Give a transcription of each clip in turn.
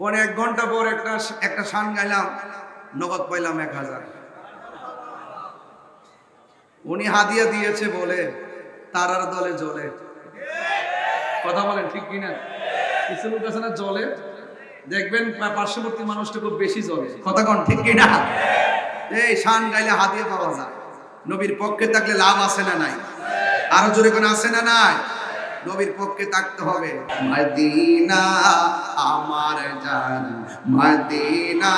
পরে এক ঘণ্টা পর একটা একটা শান গাইলাম, নগদ পাইলাম এক হাজার। উনি হাদিয়া দিয়েছে বলে তারার দলে জ্বলে। কথা বলেন, ঠিক কিনা? কিছু লোক জলে দেখবেন পার্শ্ববর্তী মানুষটা খুব বেশি জলে কথা কন, ঠিক কিনা? এই শান গাইলে হাদিয়া পাওয়া যায়। নবীর পক্ষে থাকলে লাভ আছে না নাই? আরও জোরে কোন আছে না নাই? নবীর পক্ষে থাকতে হবে। মদিনা, আমার জান, মদিনা,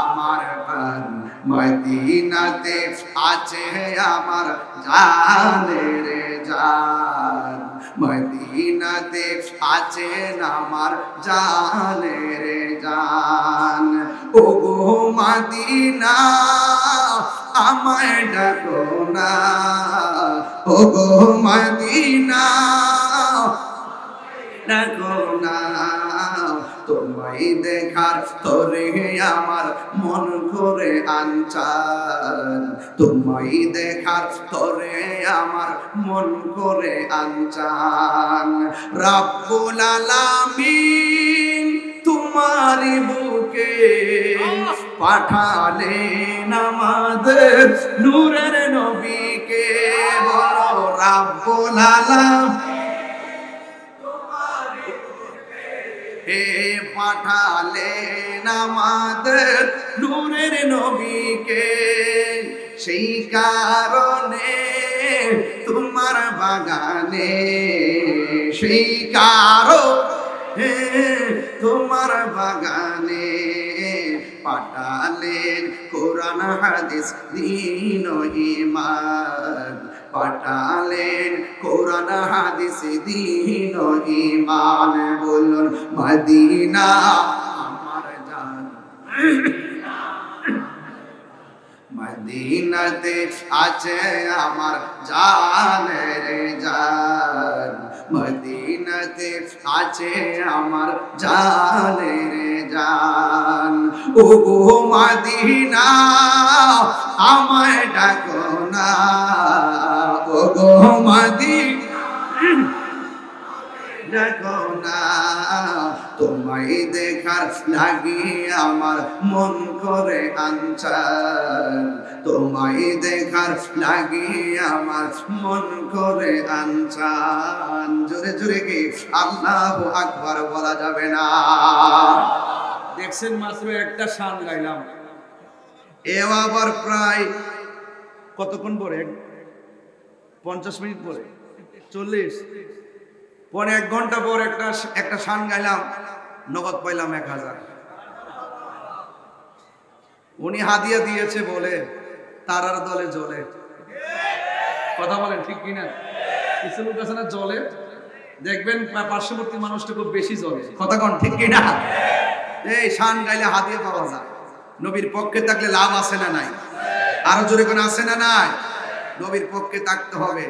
আমার প্রাণ। মদিনাতে আছে আমার জানের জান। মদিনাতে আছে আমার জানের জান। ও গো মদিনা আমায় ডাকো না। ও গো মদিনা, ডাকো না। তোমায় দেখার তোরে আমার মন করে আনচান। তোমায় দেখার তোরে আমার মন করে আনচান। রাব্বুল আলামিন তোমারি বুকে পাঠালেন আমাদের নূরের নবীকে বলো, রাব্বুল হে পাঠালেন আমাদের নূরের নবীকে সেই কারণে তোমার বাগানে, সেই কারও হে তোমার বাগানে পাঠালেন। কোরআন, হাদিস, দিন ইমান পাঠালেন। কোরআন, হাদিস, দিন ইমান বলুন, মদিনা আমার জান। মদিনাতে আছে আমার জানের জান। মদিনাতে আছে আমার জানের জান। ও গো মদিনা, আমায় ডাকো না। ও গো মদিনা দেখো না। তোমায় দেখার লাগি আমার মন করে আনচান তোমায় দেখার লাগি আমার মন করে আনচান জোরে জোরে কি আল্লাহ আকবার বলা যাবে না। দেখছেন মাত্র একটা শান গাইলাম। এ আবার প্রায় কতক্ষণ পরে? পঞ্চাশ মিনিট পরে? চল্লিশ? পরে এক ঘণ্টা পর একটা একটা শান গাইলাম, নগদ পাইলাম এক হাজার। উনি হাদিয়া দিয়েছে বলে, তারার দলে জলে। কথা বলেন, ঠিক কিনা? কিছু লোক জলে? দেখবেন পার্শ্ববর্তী মানুষটা খুব বেশি জলে। কথা কন, ঠিক কিনা? এই শান গাইলে হাতিয়ে পাওয়া যায়। নবীর পক্ষে থাকলে লাভ আছে না নাই? আরও জোরে কোনো আছে না নাই? নবীর পক্ষে থাকতে হবে।